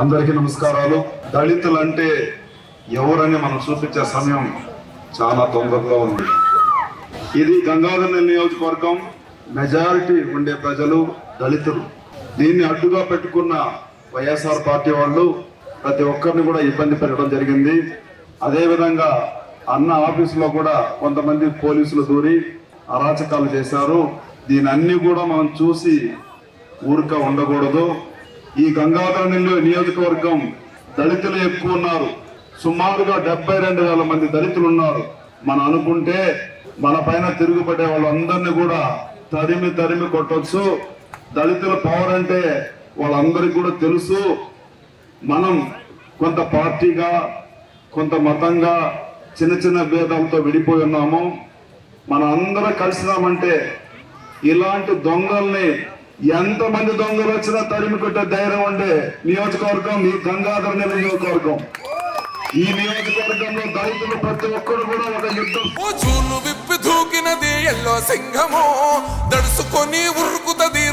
అందరికీ నమస్కారాలు. దళితులు అంటే ఎవరని మనం చూపించే సమయం చాలా తొందరగా ఉంది. ఇది గంగాధర నియోజకవర్గం. మెజారిటీ ఉండే ప్రజలు దళితులు. దీన్ని అడ్డుగా పెట్టుకున్న వైఎస్ఆర్ పార్టీ వాళ్ళు ప్రతి ఒక్కరిని కూడా ఇబ్బంది పెట్టడం జరిగింది. అదేవిధంగా అన్న ఆఫీసులో కూడా కొంతమంది పోలీసులు దూరి అరాచకాలు చేశారు. దీని అన్ని కూడా మనం చూసి ఊరిక ఉండకూడదు. ఈ గంగాధర నెల్లూరు నియోజకవర్గం దళితులు ఎక్కువ ఉన్నారు. సుమారుగా డెబ్బై రెండు వేల మంది దళితులు ఉన్నారు మనం అనుకుంటే మన పైన తిరుగుపడే వాళ్ళందరినీ కూడా తరిమి తరిమి కొట్టచ్చు. దళితుల పవర్ అంటే వాళ్ళందరికీ కూడా తెలుసు. మనం కొంత పార్టీగా కొంత మతంగా చిన్న చిన్న భేదాలతో విడిపోయి ఉన్నాము. మన అందరం కలిసినామంటే ఇలాంటి దొంగల్ని ఎంతమంది దొంగలు వచ్చినా తరిమి కొట్టే ధైర్యం ఉండే నియోజకవర్గం ఈ గంగాధర నెల నియోజకవర్గం. ఈ నియోజకవర్గంలో దళితులు ప్రతి ఒక్కరు కూడా ఒక యుద్ధం. చూలు విప్పి దూకినది ఎల్లో సింహము దడుసుకొని ఉరుకుతది